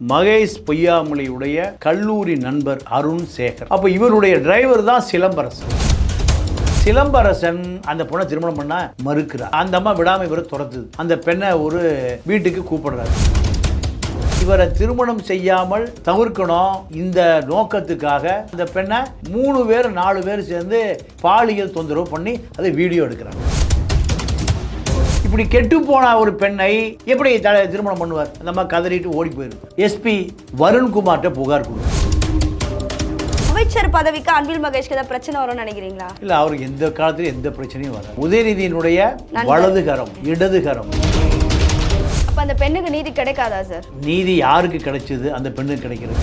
மகேஷ் பொய்யாமொழியுடைய கல்லூரி நண்பர் அருண் சேகர். அப்போ இவருடைய டிரைவர் தான் சிலம்பரசன். சிலம்பரசன் அந்த பொண்ணை திருமணம் பண்ண மறுக்கிறார். அந்த அம்மா விடாம இவரை துரத்துது. அந்த பெண்ணை ஒரு வீட்டுக்கு கூப்பிடுறாரு. இவரை திருமணம் செய்யாமல் தவிர்க்கணும் இந்த நோக்கத்துக்காக அந்த பெண்ணை மூணு பேர் நாலு பேர் சேர்ந்து பாலியல் தொந்தரவு பண்ணி அதை வீடியோ எடுக்கிறாங்க. இப்படி கெட்டு போன ஒரு பெண்ணை எப்படி திருமணம் பண்ணுவார்? அந்த அம்மா கதறிட்டு ஓடி போயிடும் எஸ்பி வருண்குமார்கிட்ட புகார் கொடு. அமைச்சர் பதவிக்கு அன்பில் மகேஷ்க்கு ஏதாவது பிரச்சனை வரும்னு நினைக்கிறீங்களா? இல்லை அவருக்கு எந்த காலத்திலும் எந்த பிரச்சனையும் வராது. உதயநிதியினுடைய வலதுகரம் இடதுகரம். அப்ப அந்த பெண்ணுக்கு நீதி கிடைக்காதா சார் நீதி யாருக்கு கிடைச்சது? அந்த பெண்ணுக்கு கிடைக்கிறது.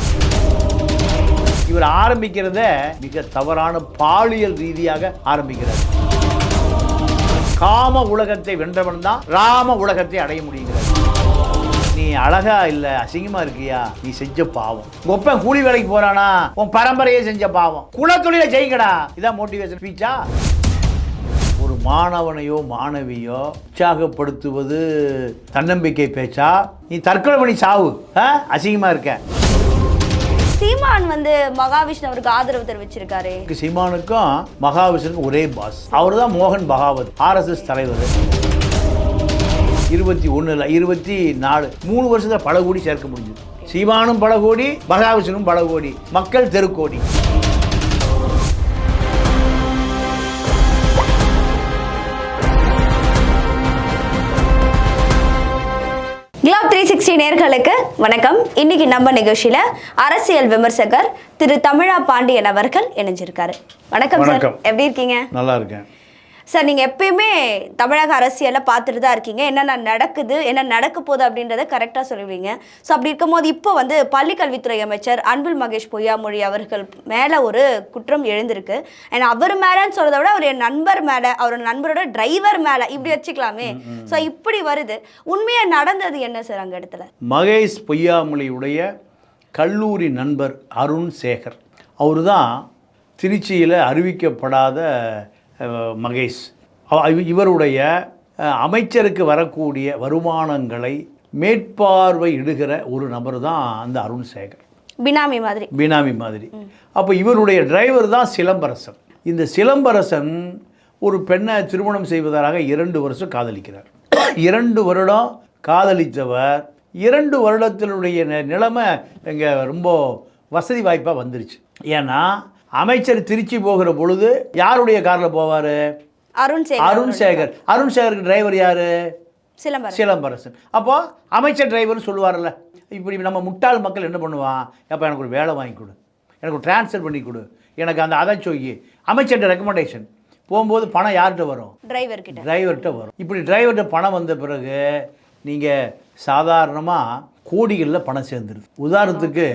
இவர் ஆரம்பிக்கிறத மிக தவறான பாலியல் ரீதியாக ஆரம்பிக்கிறார். காம உலகத்தை வென்றவன் தான் ராம உலகத்தை அடைய முடியுங்கிற நீ அழகா இல்ல அசிங்கமா இருக்கியா? நீ செஞ்ச பாவம். உங்க ஒப்பன் கூலி வேலைக்கு போறானா உன் பரம்பரையே செஞ்ச பாவம். குலத்தொழில ஜெயிக்கடா இதான் மோட்டிவேஷன் ஸ்பீச்சா ஒரு மாணவனையோ மாணவியோ உற்சாகப்படுத்துவது தன்னம்பிக்கை பேச்சா? நீ தற்கொலை பண்ணி சாவு. ஆ? அசிங்கமா இருக்க. சீமான் வந்து மகாவிஷ்ணு அவருக்கு ஆதரவு தெரிவிச்சிருக்காரு. சீமானுக்கும் மகாவிஷ்ணுக்கும் ஒரே பாஸ் அவர் தான் மோகன் பகாவத் ஆர்எஸ்எஸ் தலைவர். இருபத்தி ஒண்ணுல இருபத்தி நாலு மூணு வருஷத்துல பல கோடி சேர்க்க முடிஞ்சது. சீமானும் பல கோடி மகாவிஷ்ணுவும் பல கோடி. மக்கள் தெருக்கோடி சிக்ஸ்டி நேர்களுக்கு வணக்கம். இன்னைக்கு நம்ம நிகழ்ச்சியில அரசியல் விமர்சகர் திரு தமிழா பாண்டியன் அவர்கள் இணைஞ்சிருக்காரு. வணக்கம் சார். எப்படி இருக்கீங்க? நல்லா இருக்கேன். சார் நீங்க எப்பயுமே தமிழக அரசியலை பார்த்துட்டு தான் இருக்கீங்க. என்னென்ன நடக்குது என்ன நடக்க போகுது அப்படின்றத கரெக்டாக சொல்லுவீங்க. ஸோ அப்படி இருக்கும்போது இப்போ வந்து பள்ளிக்கல்வித்துறை அமைச்சர் அன்பில் மகேஷ் பொய்யாமொழி அவர்கள் மேலே ஒரு குற்றம் எழுந்திருக்கு. அண்ட் அவர் மேலேன்னு சொல்றதை விட அவர் என் நண்பர் மேலே அவரோட நண்பரோட டிரைவர் மேலே இப்படி வச்சுக்கலாமே. ஸோ இப்படி வருது. உண்மையா நடந்தது என்ன சார் அங்க இடத்துல? மகேஷ் பொய்யாமொழியுடைய கல்லூரி நண்பர் அருண் சேகர். அவர் தான் திருச்சியில் அறிவிக்கப்படாத மகேஷ். இவருடைய அமைச்சருக்கு வரக்கூடிய வருமானங்களை மேற்பார்வையிடுகிற ஒரு நபர் தான் அந்த அருண் சேகர். பினாமி மாதிரி. பினாமி மாதிரி. அப்போ இவருடைய டிரைவர் தான் சிலம்பரசன். இந்த சிலம்பரசன் ஒரு பெண்ணை திருமணம் செய்வதாக இரண்டு வருஷம் காதலிக்கிறார். இரண்டு வருடம் காதலித்தவர். இரண்டு வருடத்தினுடைய நிலைமை இங்கே ரொம்ப வசதி வாய்ப்பாக வந்துருச்சு. ஏன்னா அமைச்சர் திருச்சி போகிற பொழுது யாருடைய காரில் போவார்? அருண் சேகர் அருண் சேகர். அருண் சேகருக்கு டிரைவர் யார்? சிலம்பரம் சிலம்பரசன். அப்போ அமைச்சர் டிரைவர்னு சொல்லுவார்ல இப்படி நம்ம முட்டாள் மக்கள் என்ன பண்ணுவான் அப்போ எனக்கு ஒரு வேலை வாங்கி கொடு. எனக்கு ஒரு ட்ரான்ஸ்ஃபர் பண்ணி கொடு. எனக்கு அந்த அதை சொல்லி அமைச்சர்கிட்ட ரெக்கமெண்டேஷன் போகும்போது பணம் யார்கிட்ட வரும்? டிரைவர் கிட்ட. டிரைவர்கிட்ட வரும். இப்படி டிரைவர்கிட்ட பணம் வந்த பிறகு நீங்கள் சாதாரணமாக கோடிகளில் பணம் சேர்ந்துருது. உதாரணத்துக்கு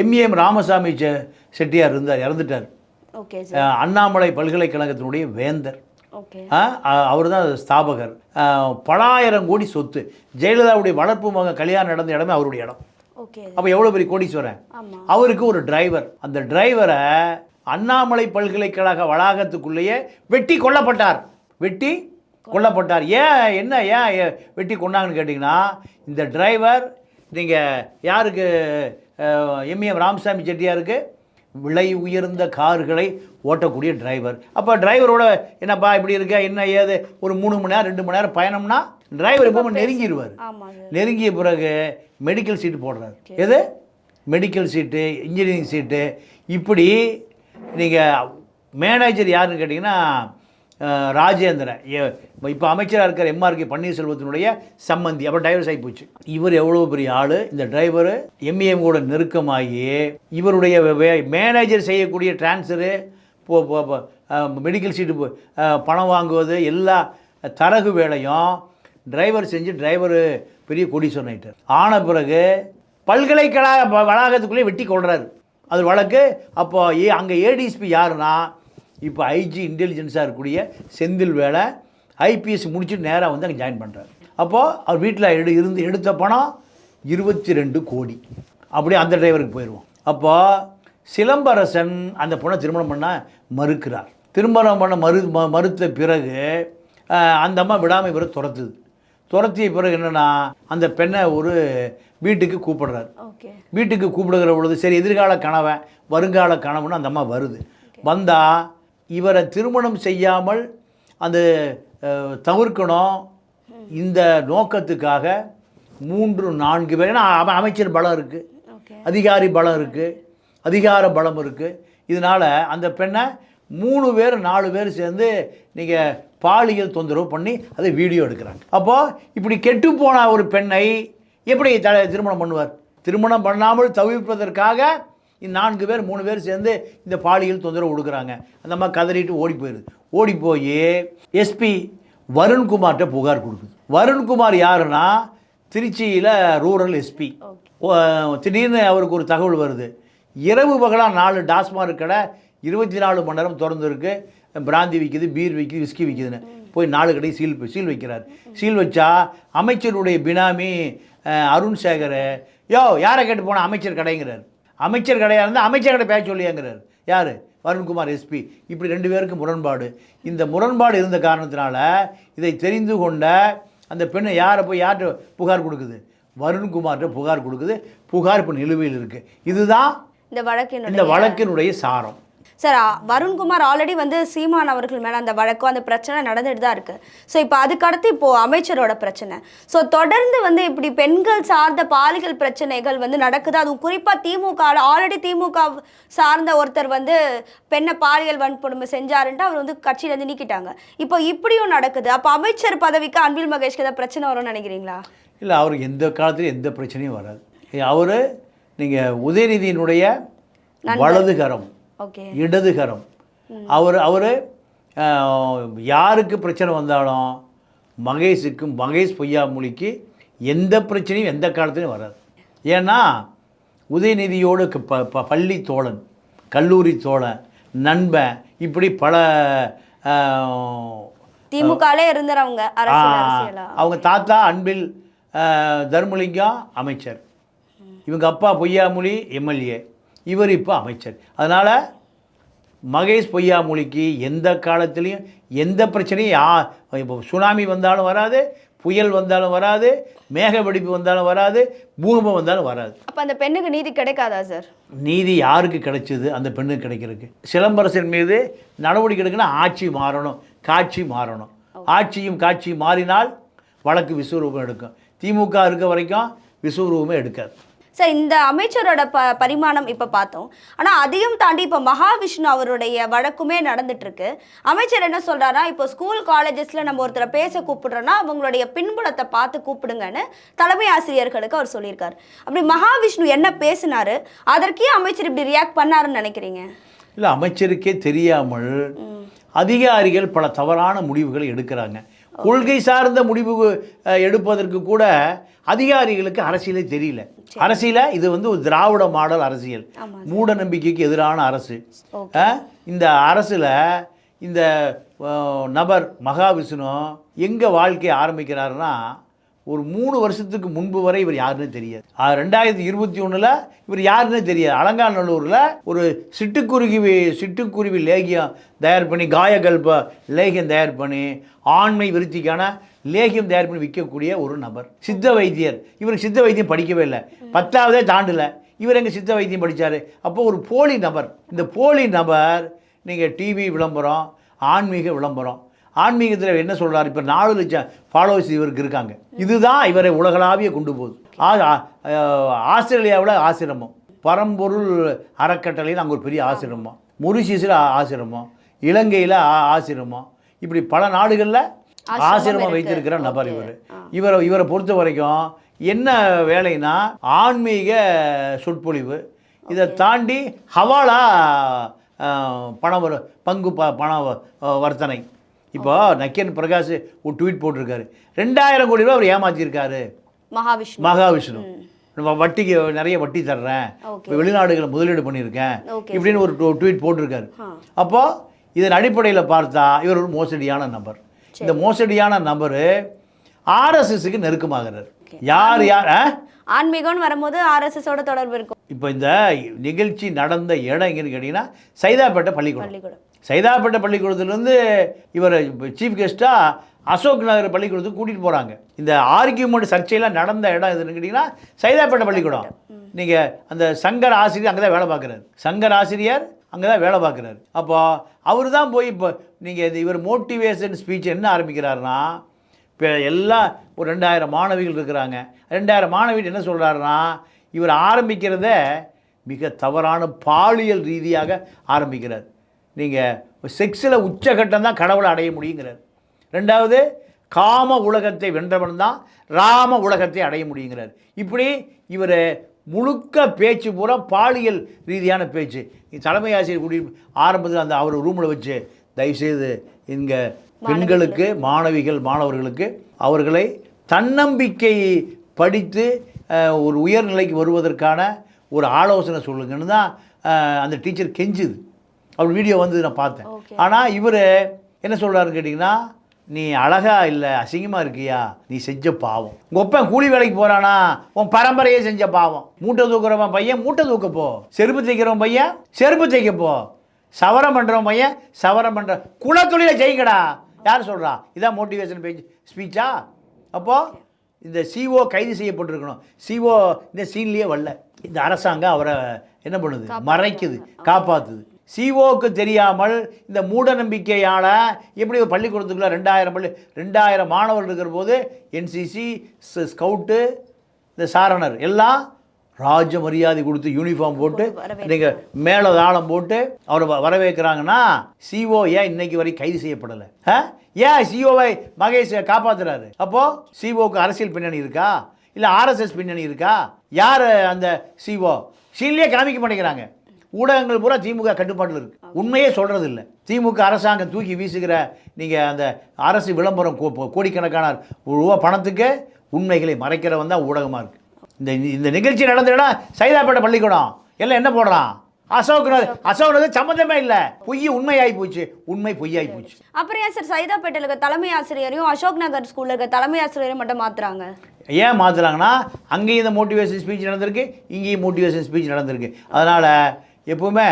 எம்ஏஎம் ராமசாமி செட்டியார் இருந்தார் இறந்துட்டார். அண்ணாமலை பல்கலைக்கழகத்தினுடைய வேந்தர். அவர் தான் ஸ்தாபகர். பலாயிரம் கோடி சொத்து. ஜெயலலிதாவுடைய வளர்ப்பு மகன் கல்யாணம் நடந்த இடமே அவருடைய இடம். அப்போ எவ்வளோ பெரிய கோடீஸ்வரன்? அவருக்கு ஒரு டிரைவர் அந்த டிரைவரை அண்ணாமலை பல்கலைக்கழக வளாகத்துக்குள்ளேயே வெட்டி கொல்லப்பட்டார். வெட்டி கொல்லப்பட்டார். ஏன் என்ன ஏன் வெட்டி கொண்டாங்கன்னு கேட்டிங்கன்னா இந்த டிரைவர் நீங்கள் யாருக்கு எம்ஏஎம் ராமசாமி செட்டியாருக்கு விலை உயர்ந்த கார்களை ஓட்டக்கூடிய டிரைவர் அப்போ டிரைவரோட என்னப்பா இப்படி இருக்க? என்ன ஏது? ஒரு மூணு மணி நேரம் ரெண்டு மணி நேரம் பயணம்னா டிரைவர் எப்போ நெருங்கிடுவார் நெருங்கிய பிறகு மெடிக்கல் சீட்டு போடுறாரு. எது? மெடிக்கல் சீட்டு இன்ஜினியரிங் சீட்டு இப்படி நீங்கள் மேனேஜர் யாருன்னு கேட்டிங்கன்னா ராஜேந்திரன். இப்போ அமைச்சராக இருக்கிற எம்ஆர்கே பன்னீர்செல்வத்தினுடைய சம்மந்தி அப்புறம் டைவர்ஸ் ஆகி போச்சு. இவர் எவ்வளோ பெரிய ஆள்? இந்த டிரைவர் எம்ஏஎம் கூட நெருக்கமாகி இவருடைய வே- மேனேஜர் செய்யக்கூடிய டிரான்ஸ்ஃபரு மெடிக்கல் சீட்டு போ- பணம் வாங்குவது எல்லா தரகு வேலையும் டிரைவர் செஞ்சு டிரைவர் பெரிய கோடீஸ்வரன் ஆயிட்டார். ஆன பிறகு பல்கலைக்கழக வளாகத்துக்குள்ளேயே வெட்டி கொள்றாரு. அது வழக்கு. அப்போ ஏ அங்கே ஏடிஎஸ்பி யாருன்னா இப்போ ஐஜி இன்டெலிஜென்ஸாக இருக்கக்கூடிய செந்தில் வேலை ஐபிஎஸ் முடிச்சுட்டு நேராக வந்து அங்கே ஜாயின் பண்ணுறாரு அப்போது அவர் வீட்டில் எடு இருந்து எடுத்த பணம் இருபத்தி ரெண்டு கோடி. அப்படியே அந்த டிரைவருக்கு போயிடுவோம் அப்போ சிலம்பரசன் அந்த பொண்ணை திருமணம் பண்ண மறுக்கிறார். திருமணம் பண்ண மறு ம- மறுத்த பிறகு அந்த அம்மா விடாமல் இவரை துரத்துது. துரத்திய பிறகு என்னன்னா அந்த பெண்ணை ஒரு வீட்டுக்கு கூப்பிடுறாரு. ஓகே. வீட்டுக்கு கூப்பிடுகிற பொழுது சரி எதிர்கால கணவன் வருங்கால கணவன் அந்த அம்மா வருது. வந்தால் இவரை திருமணம் செய்யாமல் அந்த தவிர்க்கணும். இந்த நோக்கத்துக்காக மூன்று நான்கு பேர் ஏன்னா அம- அமைச்சர் பலம் இருக்குது அதிகாரி பலம் இருக்குது அதிகார பலம் இருக்குது இதனால் அந்த பெண்ணை மூணு பேர் நாலு பேர் சேர்ந்து நீங்கள் பாலியல் தொந்தரவு பண்ணி அதை வீடியோ எடுக்கிறாங்க. அப்போது இப்படி கெட்டு போன ஒரு பெண்ணை எப்படி த திருமணம் பண்ணுவார்? திருமணம் பண்ணாமல் தவிர்ப்பதற்காக நான்கு பேர் மூணு பேர் சேர்ந்து இந்த பாலியல் தொந்தரவு கொடுக்குறாங்க. அந்த அம்மா கதறிட்டு ஓடி போயிடுது ஓடி போய் எஸ்பி வருண்குமார்கிட்ட புகார் கொடுக்குது. வருண்குமார் யாருன்னா திருச்சியில் ரூரல் எஸ்பி திடீர்னு அவருக்கு ஒரு தகவல் வருது. இரவு பகலாக நாலு டாஸ்மார்க் கடை இருபத்தி நாலு மணி நேரம் திறந்து இருக்கு பிராந்தி விற்கிது பீர் விற்கிது விஸ்கி விற்கிதுன்னு போய் நாலு கடை சீல் சீல் வைக்கிறார். சீல் வச்சா அமைச்சருடைய பினாமி அருண் சேகர் யோ யாரை கேட்டு போன அமைச்சர் கடைங்கிறார். அமைச்சர் கடையாக இருந்தால் அமைச்சர் கடை பேச சொல்லியாங்கிறார். யார்? வருண்குமார் எஸ்பி இப்படி ரெண்டு பேருக்கு முரண்பாடு. இந்த முரண்பாடு இருந்த காரணத்தினால இதை தெரிந்து கொண்ட அந்த பெண்ணை யாரை போய் யார்கிட்ட புகார் கொடுக்குது? வருண்குமார்கிட்ட புகார் கொடுக்குது. புகார் இப்போ நிலுவையில் இருக்குது இதுதான் இந்த வழக்கினுடைய இந்த வழக்கினுடைய சாரம். சார் வருண்குமார் ஆல்ரெடி வந்து சீமான் அவர்கள் மேலே அந்த வழக்கம் அந்த பிரச்சனை நடந்துட்டு தான் இருக்கு. ஸோ இப்போ அதுக்கடுத்து இப்போ அமைச்சரோட பிரச்சனை. ஸோ தொடர்ந்து வந்து இப்படி பெண்கள் சார்ந்த பாலியல் பிரச்சனைகள் வந்து நடக்குது. அதுவும் குறிப்பாக திமுக ஆல்ரெடி திமுக சார்ந்த ஒருத்தர் வந்து பெண்ணை பாலியல் வன்கொடுமை செஞ்சாருன்ட்டு அவர் வந்து கட்சியிலேருந்து நீக்கிட்டாங்க. இப்போ இப்படியும் நடக்குது. அப்போ அமைச்சர் பதவிக்கு அன்பில் மகேஷ்க்கு ஏதாவது பிரச்சனை வரும்னு நினைக்கிறீங்களா? இல்லை அவருக்கு எந்த காலத்துலையும் எந்த பிரச்சனையும் வராது. அவர் நீங்கள் உதயநிதியினுடைய வலதுகரம். இடதுகரம். அவர் அவர் யாருக்கு பிரச்சனை வந்தாலும் மகேஷுக்கு மகேஷ் பொய்யாமொழிக்கு எந்த பிரச்சனையும் எந்த காலத்துலையும் வராது. ஏன்னா உதயநிதியோடு ப ப- பள்ளி தோழன் கல்லூரி தோழன் நண்பன் இப்படி பல திமுகலே இருந்தவங்க அவங்க தாத்தா அன்பில் தர்மலிங்கம் அமைச்சர். இவங்க அப்பா பொய்யாமொழி எம்எல்ஏ. இவர் இப்போ அமைச்சர். அதனால் மகேஷ் பொய்யாமொழிக்கு எந்த காலத்துலேயும் எந்த பிரச்சனையும் யா இப்போ சுனாமி வந்தாலும் வராது புயல் வந்தாலும் வராது மேக வெடிப்பு வந்தாலும் வராது பூகம்பம் வந்தாலும் வராது. அப்போ அந்த பெண்ணுக்கு நீதி கிடைக்காதா சார்? நீதி யாருக்கு கிடைச்சது அந்த பெண்ணுக்கு கிடைக்கிறதுக்கு? சிலம்பரசன் மீது நடவடிக்கை எடுக்கணும் ஆட்சி மாறணும் காட்சி மாறணும். ஆட்சியும் காட்சியும் மாறினால் வழக்கு விஸ்வரூபம் எடுக்கும். திமுக இருக்க வரைக்கும் விஸ்வரூபமே எடுக்காது. சார் இந்த அமைச்சரோட ப பரிமாணம் இப்போ பார்த்தோம். ஆனால் அதையும் தாண்டி இப்போ மகாவிஷ்ணு அவருடைய வழக்குமே நடந்துட்டு இருக்கு அமைச்சர் என்ன சொல்றாருன்னா இப்போ ஸ்கூல் காலேஜஸில் நம்ம ஒருத்தரை பேச கூப்பிடுறோன்னா அவங்களுடைய பின்புலத்தை பார்த்து கூப்பிடுங்கன்னு தலைமை ஆசிரியர்களுக்கு அவர் சொல்லியிருக்காரு. அப்படி மகாவிஷ்ணு என்ன பேசினாரு? அதற்கே அமைச்சர் இப்படி ரியாக்ட் பண்ணாருன்னு நினைக்கிறீங்க? இல்லை அமைச்சருக்கே தெரியாமல் அதிகாரிகள் பல தவறான முடிவுகளை எடுக்கிறாங்க. கொள்கை சார்ந்த முடிவு எடுப்பதற்கு கூட அதிகாரிகளுக்கு அரசியலே தெரியல. அரசியல இது வந்து ஒரு திராவிட மாடல் அரசியல். மூட நம்பிக்கைக்கு எதிரான அரசு. இந்த அரசில் இந்த நபர் மகாவிஷ்ணு எங்கே வாழ்க்கையை ஆரம்பிக்கிறாருன்னா ஒரு மூணு வருஷத்துக்கு முன்பு வரை இவர் யாருன்னு தெரியாது. அஹ், ரெண்டாயிரத்தி இருபத்தி ஒன்றில் இவர் யாருன்னே தெரியாது. அலங்காநல்லூரில் ஒரு சிட்டுக்குருவி சிட்டுக்குருவி லேகியம் தயார் பண்ணி காயகல்ப லேகியம் தயார் பண்ணி ஆண்மை விருத்திக்கான லேகியம் தயார் பண்ணி விற்கக்கூடிய ஒரு நபர். சித்த வைத்தியர். இவருக்கு சித்த வைத்தியம் படிக்கவே இல்லை. பத்தாவதே தாண்டல. இவர் எங்கே சித்த வைத்தியம் படித்தார் அப்போ ஒரு போலி நபர். இந்த போலி நபர் நீங்கள் டிவி விளம்பரம் ஆன்மீக விளம்பரம் ஆன்மீகத்தில் என்ன சொல்றாரு? இப்போ நாலு லட்சம் ஃபாலோவர்ஸ் இவருக்கு இருக்காங்க. இதுதான் இவரை உலகளாவிய கொண்டு போகுது. ஆஸ்திரேலியாவில் ஆசிரமம். பரம்பொருள் அறக்கட்டளையில் அங்கே ஒரு பெரிய ஆசிரமம். மொரிஷியஸில் ஆசிரமம். இலங்கையில் ஆசிரமம். இப்படி பல நாடுகளில் ஆசிரமம். வைத்திருக்கிற நபர். இவர். இவரை இவரை பொறுத்த வரைக்கும் என்ன வேலைன்னா ஆன்மீக சொற்பொழிவு. இதை தாண்டி ஹவாலா பண பங்கு ப பண வர்த்தனை. இப்போ நக்கீரன் பிரகாஷ் ஒரு ட்வீட் போட்டிருக்காரு. ரெண்டாயிரம் கோடி ரூபா அவர் ஏமாத்தியிருக்காரு மகாவிஷ்ணு. மகாவிஷ்ணு. நம்ம வட்டிக்கு நிறைய வட்டி தர்றேன். வெளிநாடுகளை முதலீடு பண்ணியிருக்கேன். இப்படின்னு ஒரு ட்வீட் போட்டிருக்காரு. அப்போ இதன் அடிப்படையில் பார்த்தா இவர் ஒரு மோசடியான நபர். இந்த மோசடியான நபர் ஆர்எஸ்எஸ்க்கு நெருக்கமாகிறார். யார் யார்? ஆன்மீகம்னு வரும்போது ஆர்எஸ்எஸோட தொடர்பு இருக்கும். இப்போ இந்த நிகழ்ச்சி நடந்த இடம் எங்கன்னு கேட்டிங்கன்னா சைதாப்பேட்டை பள்ளிக்கூடம். பள்ளிக்கூடம். சைதாப்பேட்டை பள்ளிக்கூடத்துலேருந்து இவர் சீஃப் கெஸ்ட்டாக அசோக் நகர் பள்ளிக்கூடத்துக்கு கூட்டிகிட்டு போகிறாங்க இந்த ஆர்கியூமெண்ட் சர்ச்சையெல்லாம் நடந்த இடம் எதுன்னு கேட்டிங்கன்னா சைதாப்பேட்டை பள்ளிக்கூடம். நீங்கள் அந்த சங்கர் ஆசிரியர் அங்கே தான் வேலை பார்க்குறாரு. சங்கர் ஆசிரியர் அங்கே தான் வேலை பார்க்குறாரு. அப்போ அவர் தான் போய் இப்போ நீங்கள் இது இவர் மோட்டிவேஷன் ஸ்பீச் என்ன ஆரம்பிக்கிறாருன்னா இப்போ எல்லாம் ஒரு ரெண்டாயிரம் மாணவிகள் இருக்கிறாங்க. ரெண்டாயிரம் மாணவிகள் என்ன சொல்கிறாருன்னா இவர் ஆரம்பிக்கிறத மிக தவறான பாலியல் ரீதியாக ஆரம்பிக்கிறார். நீங்கள் செக்ஸில் உச்சகட்டம் தான் கடவுளை அடைய முடியுங்கிறார். ரெண்டாவது காம உலகத்தை வென்றவன் தான் ராம உலகத்தை அடைய முடியுங்கிறார். இப்படி இவர் முழுக்க பேச்சு பூரா பாலியல் ரீதியான பேச்சு. தலைமை ஆசிரியர் கூடி ஆரம்பத்தில் அந்த அவர் ரூமில் வச்சு தயவுசெய்து இங்கே பெண்களுக்கு மாணவிகள் மாணவர்களுக்கு அவர்களை தன்னம்பிக்கை படித்து ஒரு உயர்நிலைக்கு வருவதற்கான ஒரு ஆலோசனை சொல்லுங்கன்னு தான் அந்த டீச்சர் கெஞ்சுது. அவர் வீடியோ வந்து நான் பார்த்தேன். ஆனால் இவர் என்ன சொல்கிறாருன்னு கேட்டிங்கன்னா நீ அழகா இல்லை அசிங்கமாக இருக்கியா? நீ செஞ்ச பாவம். உங்கள் ஒப்பன் கூலி வேலைக்கு போகிறானா உன் பரம்பரையே செஞ்ச பாவம். மூட்டை தூக்குறவன் பையன் மூட்டை தூக்க போ. செருப்பு தைக்கிறவன் பையன் செருப்பு தைக்க போ. சவரம் பண்ணுறவன் பையன் சவரம் பண்ணுற குலத்தொழிலை ஜெயிக்கடா. யார் சொல்கிறா இதான் மோட்டிவேஷன் பேஜ் ஸ்பீச்சா அப்போது இந்த சிஓ கைது செய்யப்பட்டிருக்கணும். சிஓ இந்த சீன்லேயே வரல. இந்த அரசாங்கம் அவரை என்ன பண்ணுது? மறைக்குது காப்பாற்றுது சிஓக்கு தெரியாமல் இந்த மூட நம்பிக்கையால் எப்படி ஒரு பள்ளிக்கூடத்துக்குள்ள ரெண்டாயிரம் பள்ளி ரெண்டாயிரம் மாணவர்கள் இருக்கிற போது என்சிசி ஸ்கவுட்டு இந்த சாரணர் எல்லாம் ராஜ மரியாதை கொடுத்து யூனிஃபார்ம் போட்டு. நீங்கள் மேலே தாளம் போட்டு அவரை வ- வரவேற்கிறாங்கன்னா சிஓ ஏன் இன்னைக்கு வரை கைது செய்யப்படலை? ஆ? ஏன் சிஓவை மகேஷ் காப்பாத்துறாரு? அப்போ சிஓக்கு அரசியல் பின்னணி இருக்கா? இல்லை ஆர்எஸ்எஸ் பின்னணி இருக்கா? யார் அந்த சிஓ சீன்லேயே காமிக்க மாட்டேங்கிறாங்க. ஊடகங்கள் பூரா திமுக கட்டுப்பாட்டில் இருக்கு. உண்மையே சொல்றது இல்லை திமுக அரசாங்கம் தூக்கி வீசுகிற நீங்கள் அந்த அரசு விளம்பரம் கோடிக்கணக்கான ரூபா பணத்துக்கு உண்மைகளை மறைக்கிறவன் தான் ஊடகமாக இருக்கு. இந்த இந்த நிகழ்ச்சி நடந்த இடம் சைதாப்பேட்டை பள்ளிக்கூடம். எல்லாம் என்ன போடுறான் அசோக் அசோக். சம்மந்தமே இல்லை. பொய் உண்மையாகி போச்சு. உண்மை பொய்யாகி போச்சு. அப்புறம் ஏன் சார் சைதாப்பேட்டையில் இருக்க தலைமை ஆசிரியரையும் அசோக் நகர் ஸ்கூல்ல இருக்க தலைமை ஆசிரியரையும் மட்டும் மாத்துறாங்க? ஏன் மாற்றுறாங்கன்னா அங்கேயும் இந்த மோட்டிவேஷன் ஸ்பீச் நடந்திருக்கு இங்கேயும் மோட்டிவேஷன் ஸ்பீச் நடந்திருக்கு. அதனால் எப்பவுமே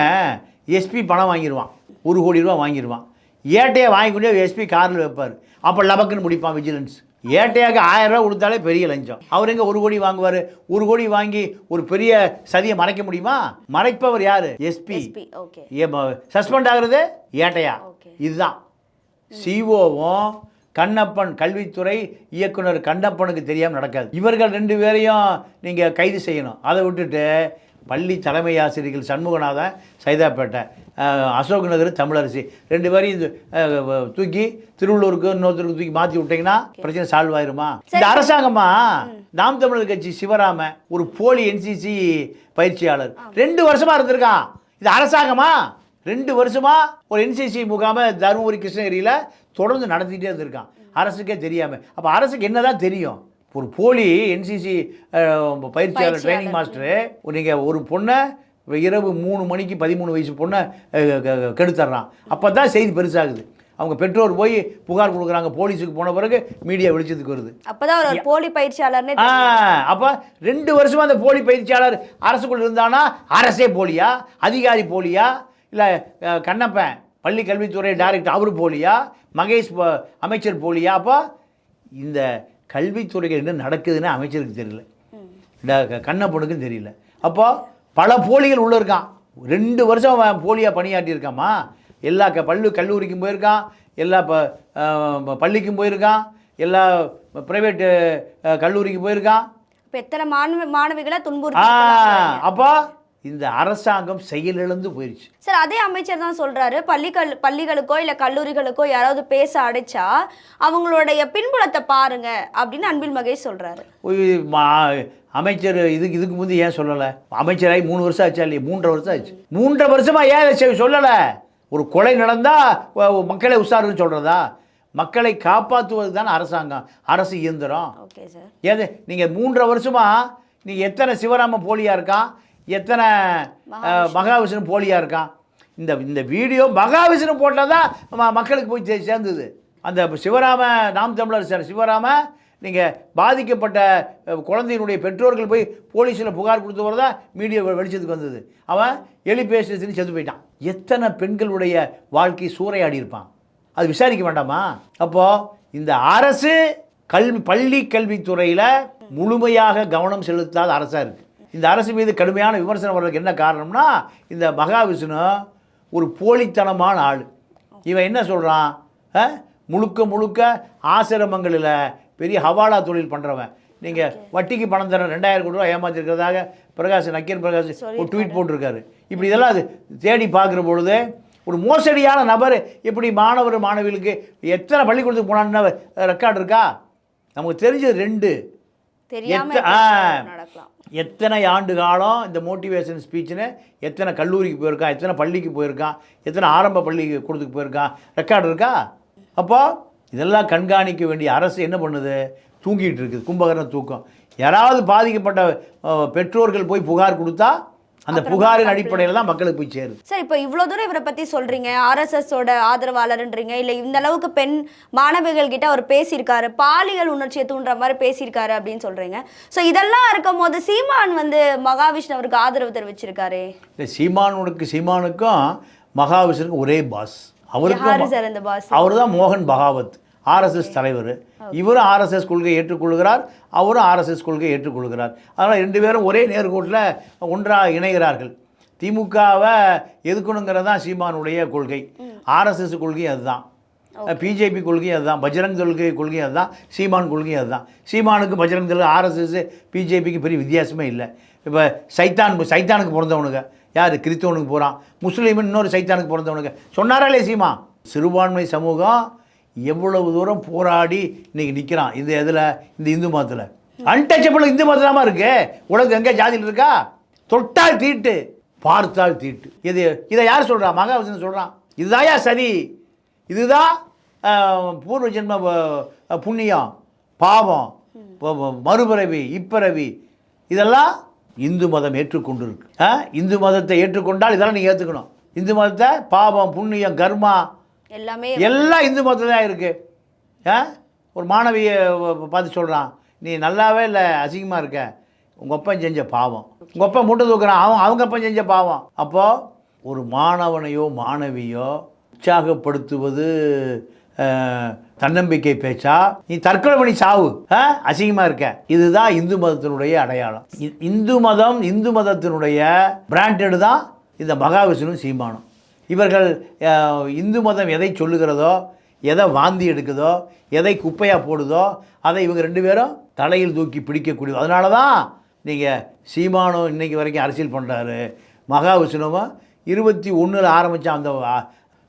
எஸ்பி பணம் வாங்கிடுவான் ஒரு கோடி ரூபா வாங்கிடுவான் ஏட்டையை வாங்கி கொண்டு எஸ்பி காரில் வைப்பார். அப்போ லபக்குன்னு முடிப்பான் விஜிலன்ஸ் ஏட்டையாக ஆயிரம் ரூபா கொடுத்தாலே பெரிய லஞ்சம். அவர் எங்கே ஒரு கோடி வாங்குவார்? ஒரு கோடி வாங்கி ஒரு பெரிய சதியை மறைக்க முடியுமா? மறைப்பவர் யார்? எஸ்பி சஸ்பெண்ட் ஆகுறது ஏட்டையா. இதுதான். சிஓவும் கண்ணப்பன் கல்வித்துறை இயக்குனர் கண்ணப்பனுக்கு தெரியாமல் நடக்காது. இவர்கள் ரெண்டு பேரையும் நீங்கள் கைது செய்யணும். அதை விட்டுட்டு பள்ளி தலைமை ஆசிரியர்கள் சண்முகநாதன் சைதாப்பேட்டை அசோக் நகர் தமிழரசி. ரெண்டு பேரையும் தூக்கி திருவள்ளூருக்கு இன்னொருத்தருக்கு தூக்கி மாற்றி விட்டீங்கன்னா பிரச்சனை சால்வ் ஆயிருமா? இந்த அரசாங்கமா? நாம் தமிழர் கட்சி சிவராம ஒரு போலி என்சிசி பயிற்சியாளர். ரெண்டு வருஷமா இருந்திருக்கான். இது அரசாங்கமா? ரெண்டு வருஷமா ஒரு என்சிசி முகாம தருமபுரி கிருஷ்ணகிரியில் தொடர்ந்து நடத்திட்டே இருந்திருக்கான். அரசுக்கே தெரியாம. அப்போ அரசுக்கு என்னதான் தெரியும்? ஒரு போலி என்சிசி பயிற்சியாளர் ட்ரைனிங் மாஸ்டரு நீங்கள் ஒரு பொண்ணை இரவு மூணு மணிக்கு பதிமூணு வயசு பொண்ணை கெடுத்துட்றான் அப்போ தான் செய்தி பெருசாகுது. அவங்க பெற்றோர் போய் புகார் கொடுக்குறாங்க போலீஸுக்கு போன பிறகு மீடியா வெளிச்சத்துக்கு வருது. அப்பதான் ஒரு போலி பயிற்சியாளர்னே ஆ அப்போ ரெண்டு வருஷமா அந்த போலி பயிற்சியாளர் அரசுக்குள்ள இருந்தானா? அரசே போலியா? அதிகாரி போலியா? இல்லை கண்ணப்பன் பள்ளி கல்வித்துறை டைரக்டர் அவரு போலியா? மகேஷ் அமைச்சர் போலியா? அப்போ இந்த கல்வித்துறையில் என்ன நடக்குதுன்னு அமைச்சருக்கு தெரியல. இந்த கண்ணப்பனுக்கும் தெரியல. அப்போ பல போலிகள் உள்ள இருக்கான். ரெண்டு வருஷம் அவன் போலியாக பணியாற்றியிருக்காமா? எல்லா க பள்ளி கல்லூரிக்கும் போயிருக்கான். எல்லா ப பள்ளிக்கும் போயிருக்கான். எல்லா ப்ரைவேட்டு கல்லூரிக்கு போயிருக்கான். இப்ப எத்தனை மாணவ மாணவிகளை துன்புறுத்தி அப்போ இந்த அரசாங்கம் செயலிழந்து போயிடுச்சு சார் அதே அமைச்சர் தான் சொல்றாரு பள்ளிகள் பள்ளிகளுக்கோ இல்ல கல்லூரிகளுக்கோ யாராவது பேச அடைச்சா அவங்களுடைய பின்புலத்தை பாருங்க அப்படின்னு அன்பில் மகேஷ் சொல்றாரு. அமைச்சர் இதுக்கு இதுக்கு முந்தி ஏன் சொல்லலை? அமைச்சராகி மூணு வருஷம் ஆச்சா இல்லையா? மூன்றரை வருஷம் ஆச்சு. மூன்றரை வருஷமா ஏன் சொல்லலை? ஒரு கொலை நடந்தால் மக்களை உஷாருன்னு சொல்கிறதா மக்களை காப்பாற்றுவது தானே அரசாங்கம் அரசு இயந்திரம். Okay sir. ஏது நீங்கள் மூன்றரை வருஷமா நீங்கள் எத்தனை சிவராம போலியா இருக்கான்? எத்தனை மகாவிஷ்ணு. போலியா இருக்கான்? இந்த இந்த வீடியோ மகாவிஷ்ணு போட்டால் தான் மக்களுக்கு போய் சே- சேர்ந்தது. அந்த சிவராம நாம் தமிழர் சார் சிவராம நீங்கள் பாதிக்கப்பட்ட குழந்தையினுடைய பெற்றோர்கள் போய் போலீஸில் புகார் கொடுத்து வரதா மீடியா வெளிச்சத்துக்கு வந்தது. அவன் எலி பேசுறதுன்னு செத்து போயிட்டான். எத்தனை பெண்களுடைய வாழ்க்கை சூறையாடி இருப்பான்? அது விசாரிக்க வேண்டாமா? அப்போது இந்த அரசு கல்வி பள்ளி கல்வித்துறையில் முழுமையாக கவனம் செலுத்தாத அரசாக இருக்குது இந்த அரசு மீது கடுமையான விமர்சனம் வர்றதுக்கு என்ன காரணம்னா இந்த மகாவிஷ்ணு ஒரு போலித்தனமான ஆள். இவன் என்ன சொல்கிறான் முழுக்க முழுக்க ஆசிரமங்களில் பெரிய ஹவாலா தொழில் பண்ணுறவன் நீங்கள் வட்டிக்கு பணம் தர ரெண்டாயிரம் கோடி ரூபா ஏமாத்திருக்கிறதாக பிரகாஷ் நக்கீர் பிரகாஷ் ஒரு ட்வீட் போட்டிருக்காரு. இப்படி இதெல்லாம் அது தேடி பார்க்குற பொழுது ஒரு மோசடியான நபர் எப்படி மாணவர் மாணவிகளுக்கு எத்தனை பள்ளிக்கூடத்துக்கு போனான்னு ரெக்கார்டு இருக்கா? நமக்கு தெரிஞ்சது ரெண்டு. தெரியாம எத்தனை ஆண்டு காலம் இந்த மோட்டிவேஷன் ஸ்பீச்சுன்னு எத்தனை கல்லூரிக்கு போயிருக்கான் எத்தனை பள்ளிக்கு போயிருக்கான் எத்தனை ஆரம்ப பள்ளிக்கு கொடுத்துக்கு போயிருக்கான் ரெக்கார்டு இருக்கா? அப்போ இதெல்லாம் கண்காணிக்க வேண்டிய அரசு என்ன பண்ணுது? தூங்கிட்டு இருக்குது கும்பகரண தூக்கம். யாராவது பாதிக்கப்பட்ட பெற்றோர்கள் போய் புகார் கொடுத்தா அந்த புகாரின் அடிப்படையில் தான் மக்களுக்கு போய் சேருது. சார் இப்போ இவ்வளோ தூரம் இவரை பற்றி சொல்கிறீங்க ஆர்எஸ்எஸோட ஆதரவாளர்ன்றீங்க. இல்லை இந்த அளவுக்கு பெண் மாணவிகள் கிட்ட அவர் பேசியிருக்காரு. பாலியல் உணர்ச்சியை தூண்டுற மாதிரி பேசியிருக்காரு அப்படின்னு சொல்கிறீங்க ஸோ இதெல்லாம் இருக்கும் போது சீமான் வந்து மகாவிஷ்ணு அவருக்கு ஆதரவு தெரிவிச்சிருக்காரு. இந்த சீமானுக்கு சீமானுக்கும் மகாவிஷ்ணுக்கும் ஒரே பாஸ் அவருக்கும் சார் இந்த பாஸ் அவர் தான் மோகன் பகாவத். ஆர்எஸ்எஸ் தலைவர். இவரும் ஆர்எஸ்எஸ் கொள்கையை ஏற்றுக்கொள்கிறார் அவரும் ஆர்எஸ்எஸ் கொள்கையை ஏற்றுக்கொள்கிறார். அதனால் ரெண்டு பேரும் ஒரே நேர்கோட்டில் ஒன்றாக இணைகிறார்கள். திமுகவை எதுக்கணுங்கிறது தான் சீமானுடைய கொள்கை. ஆர்எஸ்எஸ் கொள்கை அதுதான். பிஜேபி கொள்கை அதுதான். பஜ்ரங் கொள்கை கொள்கை அதுதான். சீமான் கொள்கை அதுதான். சீமானுக்கு பஜ்ரங் தள் ஆர்எஸ்எஸ் பிஜேபிக்கு பெரிய வித்தியாசமே இல்லை. இப்போ சைத்தான் சைத்தானுக்கு பிறந்தவனுங்க. யார்? கிறிஸ்தவனுக்கு போகிறான் முஸ்லீம் இன்னொரு சைத்தானுக்கு பிறந்தவனுங்க. சொன்னாரா சீமா? சிறுபான்மை சமூகம் எவ்வளவு தூரம் போராடி இன்னைக்கு நிற்கிறான் இந்த இதில் இந்த இந்து மதத்தில். அன்டச்சபிள் இந்து மதமாக இருக்கு? உலகம் எங்கே ஜாதியில் இருக்கா? தொட்டால் தீட்டு பார்த்தால் தீட்டு. இது இதை யார் சொல்கிறா மகாவசன் சொல்கிறான் இதுதாயா சரி? இதுதான் பூர்வ ஜென்ம புண்ணியம் பாவம் மறுபிறவி இப்பிறவி. இதெல்லாம் இந்து மதம் ஏற்றுக்கொண்டு இருக்கு ஆ? இந்து மதத்தை ஏற்றுக்கொண்டால் இதெல்லாம் நீங்கள் ஏற்றுக்கணும் இந்து மதத்தை பாவம் புண்ணியம் கர்மா எல்லாமே எல்லாம் இந்து மதத்தில் தான் இருக்குது ஆ? ஒரு மாணவியை பார்த்து சொல்கிறான் நீ நல்லாவே இல்லை அசிங்கமாக இருக்க. உங்கள் அப்பன் செஞ்ச பாவம். உங்கள் அப்பா மூட்டை தூக்குறான் அவன் அவங்க அப்பன் செஞ்ச பாவம். அப்போது ஒரு மாணவனையோ மாணவியோ உற்சாகப்படுத்துவது தன்னம்பிக்கை பேச்சா? நீ தற்கொலை பண்ணி சாவு. ஆ? இருக்க. இதுதான் இந்து மதத்தினுடைய அடையாளம். இந்து மதம் இந்து மதத்தினுடைய பிராண்டடு தான் இந்த மகாவிஷ்ணு சீமானம். இவர்கள் இந்து மதம் எதை சொல்லுகிறதோ எதை வாந்தி எடுக்குதோ எதை குப்பையாக போடுதோ அதை இவங்க ரெண்டு பேரும் தலையில் தூக்கி பிடிக்கக்கூடிய அதனால தான் நீங்கள் சீமானம் இன்னைக்கு வரைக்கும் அரசியல் பண்ணுறாரு மகாவிஷ்ணுவும் இருபத்தி ஒன்றில் ஆரம்பித்த அந்த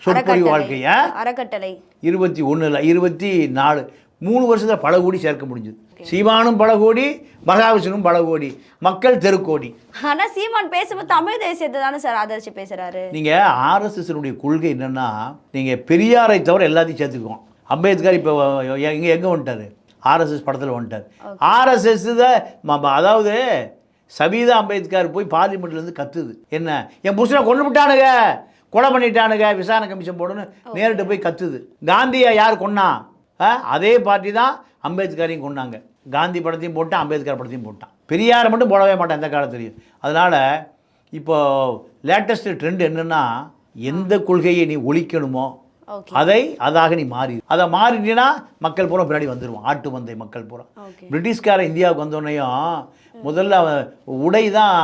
அறக்கட்டளை. வாழ்க்கையை அறக்கட்டளை. இருபத்தி ஒன்றில் இருபத்தி நாலு. மூணு வருஷத்தில் பல கோடி சேர்க்க முடிஞ்சது. சீமானும் பல கோடி மகாவிஷ்ணுவும் பல கோடி. மக்கள் தெருக்கோடி. ஆனா சீமான் பேசும்போது தமிழ் தேசியத்தை தானே சார் ஆதரிச்சு பேசுறாரு? நீங்கள் ஆர்எஸ்எஸ்னுடைய கொள்கை என்னென்னா நீங்கள் பெரியாரை தவிர எல்லாத்தையும் சேர்த்துக்குவோம். அம்பேத்கர் இப்போ எங்கே எங்கே வந்துட்டார்? ஆர்எஸ்எஸ் படத்தில் வந்துட்டார். ஆர்எஸ்எஸ் தான் அதாவது சபீதா அம்பேத்கர் போய் பார்லிமெண்ட்லேருந்து கத்துது. என்ன? என் புருஷனை கொண்டு விட்டானுங்க. கொலை பண்ணிட்டானுங்க. விசாரணை கமிஷன் போடுன்னு நேரிட்டு போய் கத்துது. காந்தியை யார் கொன்னா? அதே பார்ட்டி தான் அம்பேத்கரையும் கொண்டாங்க. காந்தி படத்தையும் போட்டான் அம்பேத்கர் படத்தையும் போட்டான். பெரியாரை மட்டும் போடவே மாட்டான் எந்த காலத்துலையும் அதனால் இப்போ லேட்டஸ்ட் ட்ரெண்ட் என்னென்னா எந்த கொள்கையை நீ ஒழிக்கணுமோ அதை அதாக நீ மாறி அதை மாறினா மக்கள் பூரா பின்னாடி வந்துடுவான் ஆட்டு மந்தை மக்கள் பூரா. ஓகே. பிரிட்டிஷ்காரன் இந்தியாவுக்கு வந்தோடனையும் முதல்ல அவன் உடை தான்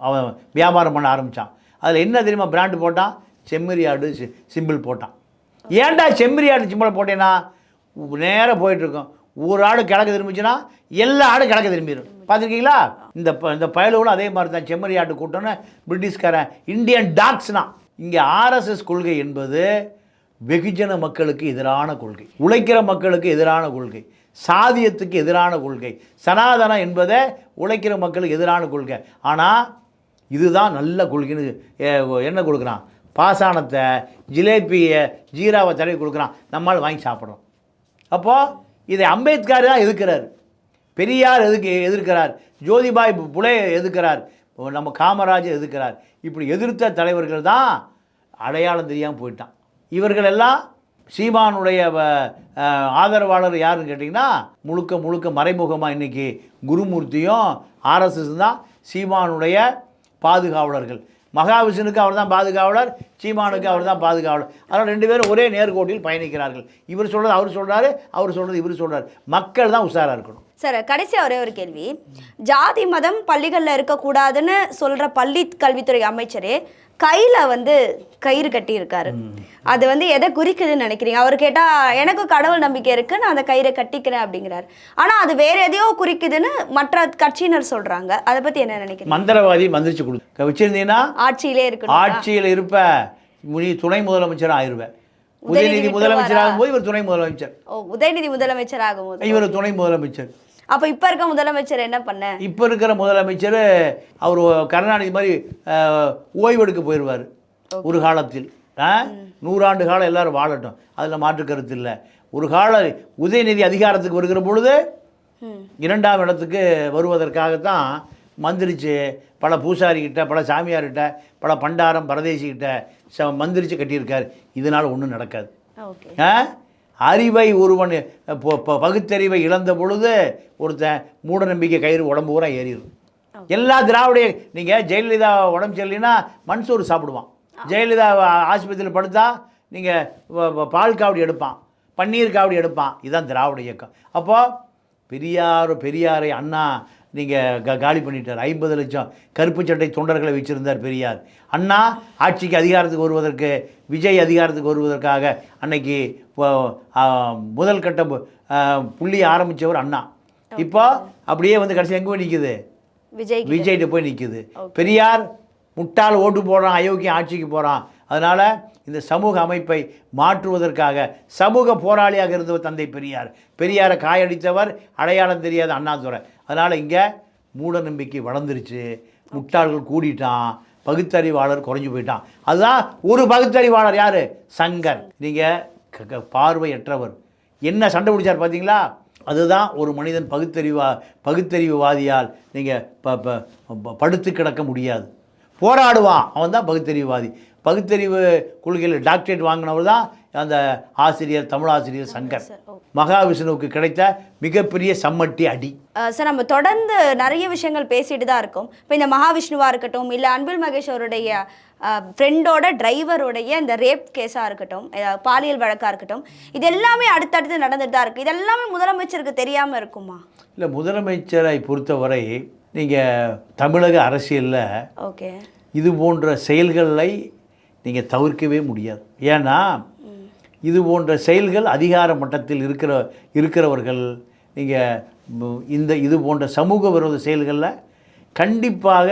அவன் வியாபாரம் பண்ண ஆரம்பித்தான் அதில் என்ன தெரியுமா பிராண்டு போட்டான்? செம்மறி ஆடு சி- சிம்பிள் போட்டான். ஏன்டா செம்மறி ஆடு சிம்பளம் போட்டேன்னா? நேராக போயிட்டுருக்கோம். ஒரு ஆடு கிழக்கு திரும்பிச்சுன்னா எல்லா ஆடும் கிடக்க திரும்பிடும் பார்த்துருக்கீங்களா? இந்த ப- இந்த பயலுகளும் அதே மாதிரி தான் செம்மறி ஆட்டு கூட்டம்னு பிரிட்டிஷ்காரன் இந்தியன் டாக்ஸ்னா. இங்கே ஆர்எஸ்எஸ் கொள்கை என்பது வெகுஜன மக்களுக்கு எதிரான கொள்கை. உழைக்கிற மக்களுக்கு எதிரான கொள்கை. சாதியத்துக்கு எதிரான கொள்கை. சனாதனம் என்பதே உழைக்கிற மக்களுக்கு எதிரான கொள்கை. ஆனால் இதுதான் நல்ல கொள்கைன்னு என்ன கொடுக்குறான்? பாசானத்தை ஜிலேபியை ஜீராவை தடவி கொடுக்குறான். நம்மால் வாங்கி சாப்பிட்றோம். அப்போது இதை அம்பேத்கர் தான் எதிர்க்கிறார். பெரியார் எதுக்கு எதிர்க்கிறார்? ஜோதிபாய் புலே எதிர்க்கிறார். நம்ம காமராஜர் எதிர்க்கிறார். இப்படி எதிர்த்த தலைவர்கள் தான் அடையாளம் தெரியாமல் போயிட்டான். இவர்கள் எல்லாம் சீமானுடைய வ- ஆதரவாளர் யாருன்னு கேட்டிங்கன்னா முழுக்க முழுக்க மறைமுகமாக இன்றைக்கி குருமூர்த்தியும் ஆர்எஸ்எஸ் தான் சீமானுடைய பாதுகாவலர்கள். மகாவிஷ்ணுக்கு அவர் தான் பாதுகாவலர் சீமானுக்கு அவர் தான் பாதுகாவலர். அதனால் ரெண்டு பேரும் ஒரே நேர்கோட்டில் பயணிக்கிறார்கள். இவர் சொல்கிறது அவர் சொல்கிறாரு அவர் சொல்கிறது இவர் சொல்கிறார் மக்கள் தான் உஷாராக இருக்கணும். சார் கடைசியா ஒரே ஒரு கேள்வி. ஜாதி மதம் பள்ளிகளில் இருக்கக்கூடாதுன்னு சொல்ற பள்ளி கல்வித்துறை அமைச்சரே கையில வந்து கயிறு கட்டி இருக்காரு அது வந்து எதை குறிக்குதுன்னு நினைக்கிறீங்க? அவர் கேட்டா எனக்கு கடவுள் நம்பிக்கை இருக்கு நான் அந்த கயிறை கட்டிக்கிறேன் அப்படிங்கிறார். ஆனா அது வேற எதையோ குறிக்குதுன்னு மற்ற கட்சியினர் சொல்றாங்க. அதை பத்தி என்ன நினைக்கிறீங்க? மந்திரவாதி மந்திரிச்சு கொடு. வச்சிருந்தீங்கன்னா ஆட்சியிலே இருக்கணும். ஆட்சியில் இருப்ப நீ துணை முதலமைச்சர் ஆயிருவேன். உதயநிதி முதலமைச்சர் ஆகும்போது இவர் துணை முதலமைச்சர். உதயநிதி முதலமைச்சர் ஆகும்போது இவர் துணை முதலமைச்சர். அப்ப இப்ப இருக்க முதலமைச்சர் என்ன பண்ண? இப்போ இருக்கிற முதலமைச்சர் அவர் கருணாநிதி மாதிரி ஓய்வெடுக்க போயிடுவார் ஒரு காலத்தில். ஆ? நூறாண்டு காலம் எல்லாரும் வாழட்டும். அதில் மாற்று கருத்து இல்லை. ஒரு கால உதயநிதி அதிகாரத்துக்கு வருகிற பொழுது. இரண்டாம் இடத்துக்கு வருவதற்காகத்தான் மந்திரிச்சு பல பூசாரிகிட்ட பல சாமியார்கிட்ட பல பண்டாரம் பரதேசிக்கிட்ட ச மந்திரிச்சு கட்டியிருக்காரு. இதனால் ஒன்றும் நடக்காது. ஆ? அறிவை ஒருவன் பகுத்தறிவை இழந்த பொழுது ஒருத்தன் மூட நம்பிக்கை கயிறு உடம்பு பூரா ஏறிடும் எல்லா திராவிடைய நீங்கள் ஜெயலலிதா உடம்பு சரியில்லைன்னா மண்சோறு சாப்பிடுவான். ஜெயலலிதா ஆஸ்பத்திரியில் படுத்தா நீங்கள் பால் காவடி எடுப்பான் பன்னீர் காவடி எடுப்பான். இதுதான் திராவிட இயக்கம். அப்போ பெரியார் பெரியாரை அண்ணா நீங்கள் க காலி பண்ணிட்டார். ஐம்பது லட்சம். கருப்பு சட்டை தொண்டர்களை வச்சுருந்தார் பெரியார். அண்ணா ஆட்சிக்கு அதிகாரத்துக்கு வருவதற்கு விஜய் அதிகாரத்துக்கு வருவதற்காக அன்னைக்கு முதல் கட்ட புள்ளி ஆரம்பித்தவர் அண்ணா. இப்போ அப்படியே வந்து கடைசி எங்கே போய் நிற்குது விஜய் விஜய்கிட்ட போய் நிற்குது பெரியார் முட்டாள் ஓட்டு போடுறான் அயோக்கியம் ஆட்சிக்கு போகிறான் அதனால் இந்த சமூக அமைப்பை மாற்றுவதற்காக சமூக போராளியாக இருந்தவர் தந்தை பெரியார். பெரியாரை காயடித்தவர் அடையாளம் தெரியாத அண்ணாதுரை அதனால் இங்கே மூட நம்பிக்கை வளர்ந்துருச்சு. முட்டாள்கள் கூடிட்டான். பகுத்தறிவாளர் குறைஞ்சு போயிட்டான். அதுதான் ஒரு பகுத்தறிவாளர் யார்? சங்கர். நீங்கள் பார்வையற்றவர். என்ன சண்டை பிடிச்சார் பார்த்தீங்களா அதுதான் ஒரு மனிதன் பகுத்தறிவா பகுத்தறிவுவாதியால் நீங்கள் ப- ப- படுத்து கிடக்க முடியாது. போராடுவான். அவன் தான் பகுத்தறிவுவாதி. பகுத்தறிவு கொள்கையில் டாக்டரேட் வாங்கினவர் தான் அந்த ஆசிரியர் தமிழாசிரியர் சங்கர். மகாவிஷ்ணுவுக்கு கிடைத்த மிகப்பெரிய சம்மட்டி அடி. சார் நம்ம தொடர்ந்து நிறைய விஷயங்கள் பேசிட்டு தான் இருக்கோம். இப்போ இந்த மகாவிஷ்ணுவா இருக்கட்டும் இல்லை அன்பில் மகேஷ் அவருடைய ஃப்ரெண்டோட டிரைவருடைய இந்த ரேப் கேஸாக இருக்கட்டும் பாலியல் வழக்காக இருக்கட்டும் இது எல்லாமே அடுத்தடுத்து நடந்துட்டு தான் இருக்கு. இதெல்லாமே முதலமைச்சருக்கு தெரியாமல் இருக்குமா? இல்லை முதலமைச்சரை பொறுத்தவரை நீங்கள் தமிழக அரசியலில் ஓகே. இது போன்ற செயல்களை நீங்கள் தவிர்க்கவே முடியாது. ஏன்னா இது போன்ற செயல்கள் அதிகார மட்டத்தில் இருக்கிற இருக்கிறவர்கள் நீங்கள் இந்த இது போன்ற சமூக விரோத செயல்களில் கண்டிப்பாக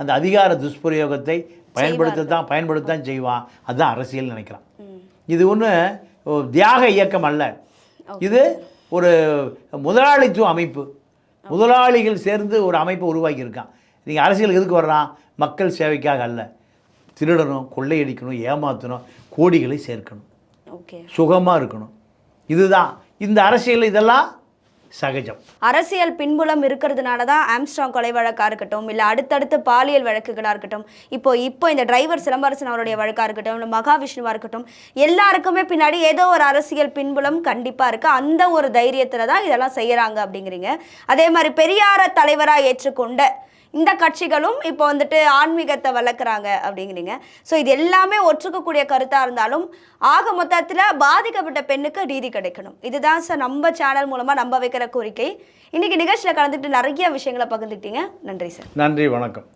அந்த அதிகார துஷ்பிரயோகத்தை பயன்படுத்தத்தான் பயன்படுத்தத்தான் செய்வான். அதுதான் அரசியல் நினைக்கிறான். இது ஒன்று தியாக இயக்கம் அல்ல. இது ஒரு முதலாளித்துவ அமைப்பு. முதலாளிகள் சேர்ந்து ஒரு அமைப்பை உருவாக்கியிருக்கான். நீங்கள் அரசியல் எதுக்கு வர்றான்? மக்கள் சேவைக்காக அல்ல. திருடணும் கொள்ளையடிக்கணும் ஏமாற்றணும் கோடிகளை சேர்க்கணும். ஓகே. சுகமாக இருக்கணும். இதுதான். இந்த அரசியல் இதெல்லாம் சகஜம். அரசியல் பின்புலம் இருக்கிறதுனால தான் ஆம்ஸ்ட்ராங் கொலை வழக்காக இருக்கட்டும் இல்லை அடுத்தடுத்து பாலியல் வழக்குகளாக இருக்கட்டும் இப்போ இப்போ இந்த டிரைவர் சிலம்பரசன் அவருடைய வழக்காக இருக்கட்டும் இல்லை மகாவிஷ்ணுவாக இருக்கட்டும் எல்லாருக்குமே பின்னாடி ஏதோ ஒரு அரசியல் பின்புலம் கண்டிப்பாக இருக்குது அந்த ஒரு தைரியத்தில் தான் இதெல்லாம் செய்கிறாங்க அப்படிங்கிறீங்க. அதே மாதிரி பெரியார தலைவராக ஏற்றுக்கொண்ட இந்த கட்சிகளும் இப்போ வந்துட்டு ஆன்மீகத்தை வளர்க்குறாங்க அப்படிங்கிறீங்க. ஸோ இது எல்லாமே ஒற்றுக்கக்கூடிய கருத்தாக இருந்தாலும் ஆக மொத்தத்தில் பாதிக்கப்பட்ட பெண்ணுக்கு நீதி கிடைக்கணும். இதுதான் சார் நம்ம சேனல் மூலமாக நம்ப வைக்கிற கோரிக்கை. இன்னைக்கு நிகழ்ச்சியில் கலந்துட்டு நிறைய விஷயங்களை பகிர்ந்துக்கிட்டீங்க. நன்றி சார் நன்றி வணக்கம்.